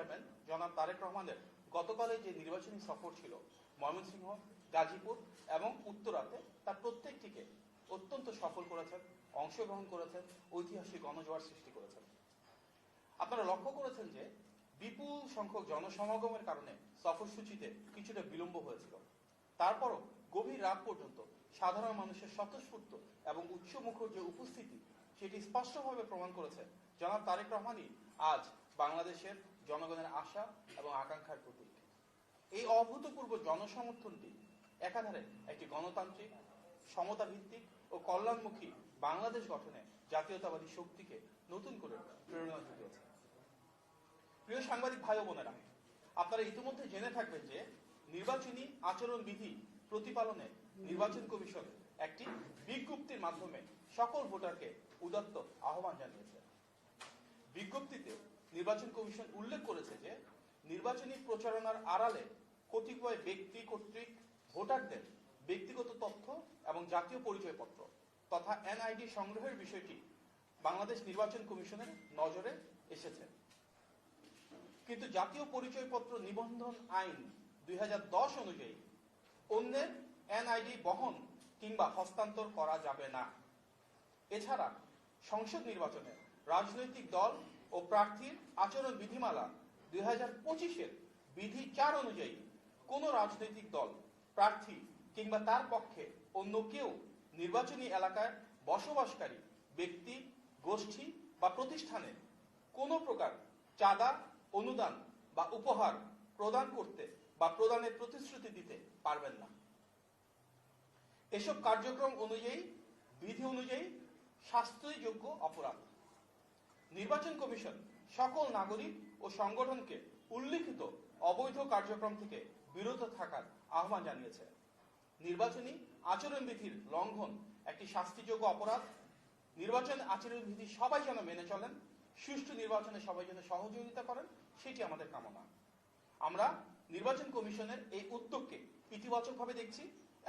Chairman জনাব তারেক রহমানের গতকালে যে নির্বাচনী সফর ছিল, ময়মনসিংহ, গাজীপুর এবং উত্তরাতে তার প্রত্যেকটিকে অত্যন্ত সফল করেছেন, অংশগ্রহণ করেছেন, ঐতিহাসিক গণজোয়ার সৃষ্টি করেছেন। আপনারা লক্ষ্য করেছেন যে, বিপুল সংখ্যক জনসমাগমের কারণে সফরসূচিতে কিছুটা বিলম্ব হয়েছিল। তারপরও গভীর রাত পর্যন্ত সাধারণ মানুষের স্বতঃস্ফূর্ত এবং উচ্চমুখর যে উপস্থিতি সেটি স্পষ্টভাবে প্রমাণ করেছে। জনাব তারেক রহমানই আজ বাংলাদেশের জনগণের আশা এবং আকাঙ্ক্ষার প্রতীক। এই অভূতপূর্ব জনসমর্থনটি একাধারে একটি গণতান্ত্রিক সমতা ভিত্তিক ও কল্যাণমুখী বাংলাদেশ গঠনে জাতীয়তাবাদী শক্তিকে নতুন করে প্রেরণা জুগিয়েছে প্রিয় সাংবাদিক ভাই ও বোনেরা, আপনারা ইতিমধ্যে জেনে থাকবেন যে নির্বাচনী আচরণ বিধি প্রতিপালনে নির্বাচন কমিশন একটি বিজ্ঞপ্তির মাধ্যমে সকল ভোটারকে উদাত্ত আহ্বান জানিয়েছে। বিজ্ঞপ্তিতে নির্বাচন কমিশন উল্লেখ করেছে যে, নির্বাচনী প্রচারণার আড়ালে কতিপয় ব্যক্তি কর্তৃক ভোটারদের ব্যক্তিগত তথ্য এবং জাতীয় পরিচয়পত্র তথা এনআইডি সংগ্রহের বিষয়টি বাংলাদেশ নির্বাচন কমিশনের নজরে এসেছে। কিন্তু জাতীয় পরিচয়পত্র নিবন্ধন আইন দুই হাজার দশ অনুযায়ী অন্যের এনআইডি বহন কিংবা হস্তান্তর করা যাবে না। এছাড়া সংসদ নির্বাচনে রাজনৈতিক দল ও প্রার্থীর আচরণ বিধিমালা দুই হাজার পঁচিশের বিধি চার অনুযায়ী কোন রাজনৈতিক দল, প্রার্থী কিংবা তার পক্ষে অন্য কেউ নির্বাচনী এলাকায় বসবাসকারী ব্যক্তি, গোষ্ঠী বা প্রতিষ্ঠানে কোনো প্রকার চাঁদা, অনুদান বা উপহার প্রদান করতে বা প্রদানের প্রতিশ্রুতি দিতে পারবেন না। এসব কার্যক্রম অনুযায়ী, বিধি অনুযায়ী শাস্তিযোগ্য অপরাধ। নির্বাচন কমিশন সকল নাগরিক ও সংগঠনকে উল্লিখিত অবৈধ কার্যক্রম থেকে বিরত থাকার আহ্বান জানিয়েছে। নির্বাচনী আচরণবিধির লঙ্ঘন একটি শাস্তিযোগ্য অপরাধ। নির্বাচন আচরণবিধি সবাই যেন মেনে চলেন, সুষ্ঠু নির্বাচনে সবাই যেন সহযোগিতা করেন, সেটি আমাদের কামনা। আমরা নির্বাচন কমিশনের এই উদ্যোগকে ইতিবাচকভাবে দেখছি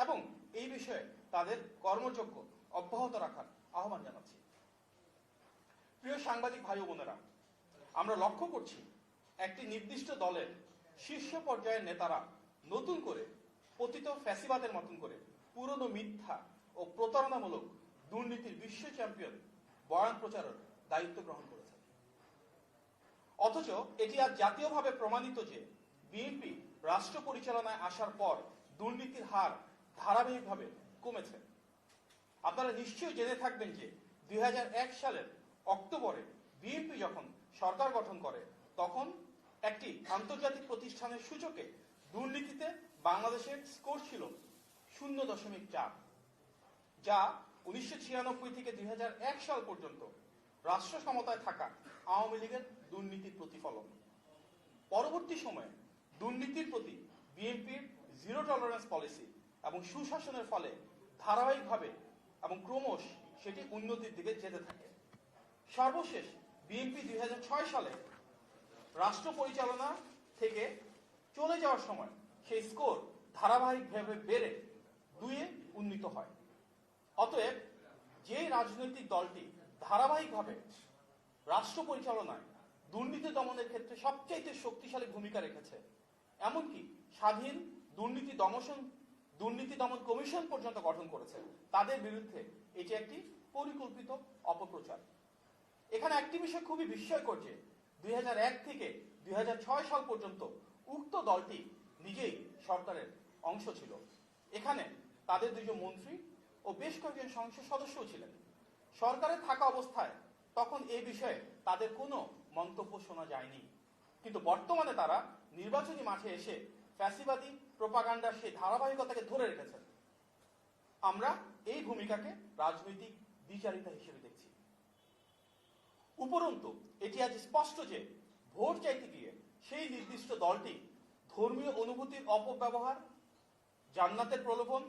এবং এই বিষয়ে তাদের কর্মযোগ্য অব্যাহত রাখার আহ্বান জানাচ্ছি। প্রিয় সাংবাদিক ভাই বোনেরা, আমরা লক্ষ্য করছি একটি নির্দিষ্ট দলের শীর্ষ পর্যায়ের নেতারা নতুন করে পতিত ফ্যাসিবাদের মতন করে পুরনো মিথ্যা ও প্রতারণামূলক দুর্নীতির বিশ্ব চ্যাম্পিয়ন বয়ান প্রচারের দায়িত্ব গ্রহণ করেছে অথচ এটি আজ জাতীয়ভাবে প্রমাণিত যে বিএনপি রাষ্ট্র পরিচালনায় আসার পর দুর্নীতির হার ধারাবাহিকভাবে কমেছে। আপনারা নিশ্চয়ই জেনে থাকবেন যে দুই হাজার এক সালের অক্টোবরে বিএনপি যখন সরকার গঠন করে, তখন একটি আন্তর্জাতিক প্রতিষ্ঠানের সূচকে দুর্নীতিতে বাংলাদেশের স্কোর ছিল শূন্য দশমিক চার, যা উনিশশো ছিয়ানব্বই থেকে দুই হাজার এক সাল পর্যন্ত রাষ্ট্র ক্ষমতায় থাকা আওয়ামী লীগের দুর্নীতির প্রতিফলন। পরবর্তী সময়ে দুর্নীতির প্রতি বিএনপির জিরো টলারেন্স পলিসি এবং সুশাসনের ফলে ধারাবাহিকভাবে এবং ক্রমশ সেটি উন্নতির দিকে যেতে থাকে। সর্বশেষ বিএনপি দুই হাজার ছয় সালে রাষ্ট্র পরিচালনা থেকে চলে যাওয়ার সময় সেই স্কোর ধারাবাহিকভাবে বেড়ে দুইয়ে উন্নীত হয়। অতএব যে রাজনৈতিক দলটি ধারাবাহিকভাবে রাষ্ট্র পরিচালনায় দুর্নীতি দমনের ক্ষেত্রে সবচাইতে শক্তিশালী ভূমিকা রেখেছে, এমনকি স্বাধীন দুর্নীতি দমন দুর্নীতি দমন কমিশন পর্যন্ত গঠন করেছে। তাদের বিরুদ্ধে এটি একটি পরিকল্পিত অপপ্রচার। এখানে একটি বিষয় খুবই বিস্ময়কর যে, দুই থেকে দুই হাজার ছয় সাল পর্যন্ত উক্ত দলটি নিজেই সরকারের অংশ ছিল। এখানে তাদের দুজন মন্ত্রী ও বেশ কয়েকজন সংসদ সদস্যও ছিলেন। সরকারে থাকা অবস্থায় তখন এ বিষয়ে তাদের কোনো মন্তব্য শোনা যায়নি। কিন্তু বর্তমানে তারা নির্বাচনী মাঠে এসে ফ্যাসিবাদী প্রোপাগান্ডার সেই ধারাবাহিকতাকে ধরে রেখেছেন। আমরা এই ভূমিকাকে রাজনৈতিক বিচারিতা হিসেবে দেখছি। উপরন্তু, এটি আজ স্পষ্ট যে ভোট চাইতে গিয়ে সেই নির্দিষ্ট দলটি ধর্মীয় অনুভূতির অপব্যবহার, জান্নাতের প্রলোভন,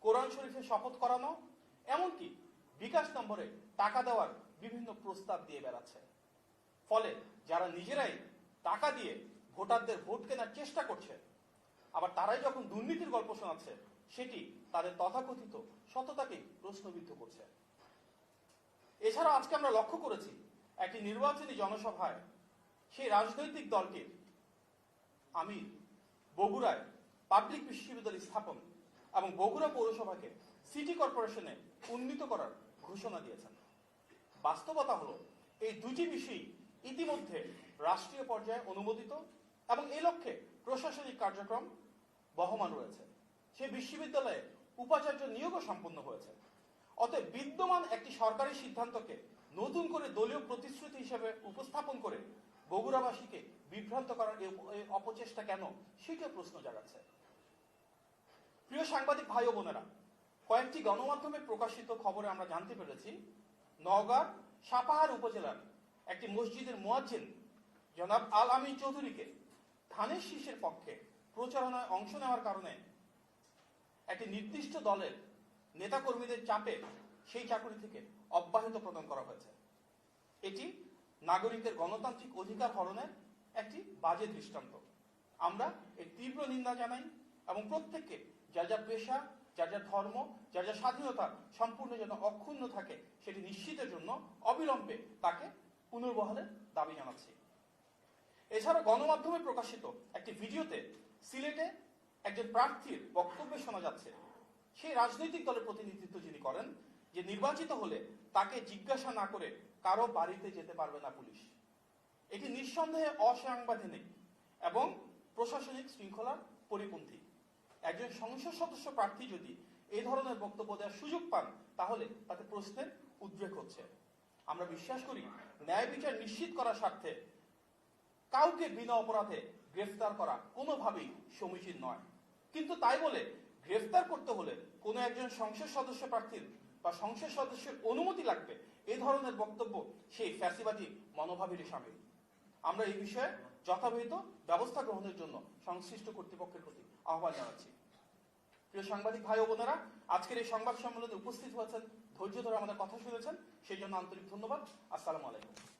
কোরআন শরীফে শপথ করানো, এমনকি বিকাশ নম্বরে টাকা দেওয়ার বিভিন্ন প্রস্তাব দিয়ে বেড়াচ্ছে। ফলে যারা নিজেরাই টাকা দিয়ে ভোটারদের ভোট কেনার চেষ্টা করছে আবার তারাই যখন দুর্নীতির গল্প শোনাচ্ছে, সেটি তাদের তথাকথিত সততাকে প্রশ্নবিদ্ধ করছে। এছাড়া আজকে আমরা লক্ষ্য করেছি, একটি নির্বাচনী জনসভায় সেই রাজনৈতিক দলটির আমি বগুড়ায় পাবলিক বিশ্ববিদ্যালয় স্থাপন এবং বগুড়া পৌরসভাকে সিটি কর্পোরেশনে উন্নীত করার ঘোষণা দিয়েছেন। বাস্তবতা হলো, এই দুটি বিষয় ইতিমধ্যে রাষ্ট্রীয় পর্যায়ে অনুমোদিত এবং এই লক্ষ্যে প্রশাসনিক কার্যক্রম বহমান রয়েছে। সেই বিশ্ববিদ্যালয়ে উপাচার্য নিয়োগও সম্পন্ন হয়েছে। অতএব বিদ্যমান একটি সরকারি সিদ্ধান্তকে নতুন করে দলীয় প্রতিশ্রুতি হিসেবে উপস্থাপন করে বগুড়াবাসীকে বিভ্রান্ত করার অপচেষ্টা কেন সেটা প্রশ্ন জাগাচ্ছে। প্রিয় সাংবাদিক ভাই ও বোনেরা, কয়েকটি গণমাধ্যমে প্রকাশিত খবরে আমরা জানতে পেরেছি নওগাঁ সাপাহার উপজেলার একটি মসজিদের মুয়াজ্জিন জনাব আল আমিন চৌধুরীকে ধানের শীষের পক্ষে প্রচারণায় অংশ নেওয়ার কারণে একটি নির্দিষ্ট দলের নেতাকর্মীদের চাপে সেই চাকরি থেকে অব্যাহত প্রদান করা হয়েছে। এটি নাগরিকদের গণতান্ত্রিক অধিকার হরণের একটি বাজে দৃষ্টান্ত। আমরা এর তীব্র নিন্দা জানাই এবং প্রত্যেককে যার যার পেশা যার যার ধর্ম যার যার স্বাধীনতা সম্পূর্ণ যেন অক্ষুণ্ণ থাকে সেটি নিশ্চিতের জন্য অবিলম্বে তাকে পুনর্বহালের দাবি জানাচ্ছি। এছাড়া গণমাধ্যমে প্রকাশিত একটি ভিডিওতে সিলেটে একজন প্রার্থীর বক্তব্যে শোনা যাচ্ছে, সেই রাজনৈতিক দলের প্রতিনিধিত্ব যিনি করেন, যে নির্বাচিত হলে তাকে জিজ্ঞাসা না করে কারও বাড়িতে যেতে পারবে না পুলিশ। এটি নিঃসন্দেহে অসাংবিধানিক এবং প্রশাসনিক শৃঙ্খলার পরিপন্থী। একজন সংসদ সদস্য প্রার্থী যদি এই ধরনের বক্তব্য দেওয়ার সুযোগ পান, তাহলে তাতে প্রশ্নের উদ্বেগ হচ্ছে। আমরা বিশ্বাস করি, ন্যায় বিচার নিশ্চিত করার স্বার্থে কাউকে বিনা অপরাধে গ্রেফতার করা কোনোভাবেই সমীচীন নয়। কিন্তু তাই বলে গ্রেফতার করতে হলে কোনো একজন সংসদ সদস্য প্রার্থীর বা সংসদ সদস্যের অনুমতি লাগবে এই ধরনের বক্তব্য সেই ফ্যাসিবাদী মনোভাবেরই সামিল। আমরা এই বিষয়ে যথাবিহিত ব্যবস্থা গ্রহণের জন্য সংশ্লিষ্ট কর্তৃপক্ষের প্রতি আহ্বান জানাচ্ছি। প্রিয় সাংবাদিক ভাই ও বোনেরা, আজকের এই সংবাদ সম্মেলনে উপস্থিত হয়েছেন, ধৈর্য ধরে আমাদের কথা শুনেছেন, সেই জন্য আন্তরিক ধন্যবাদ। আসসালামু আলাইকুম।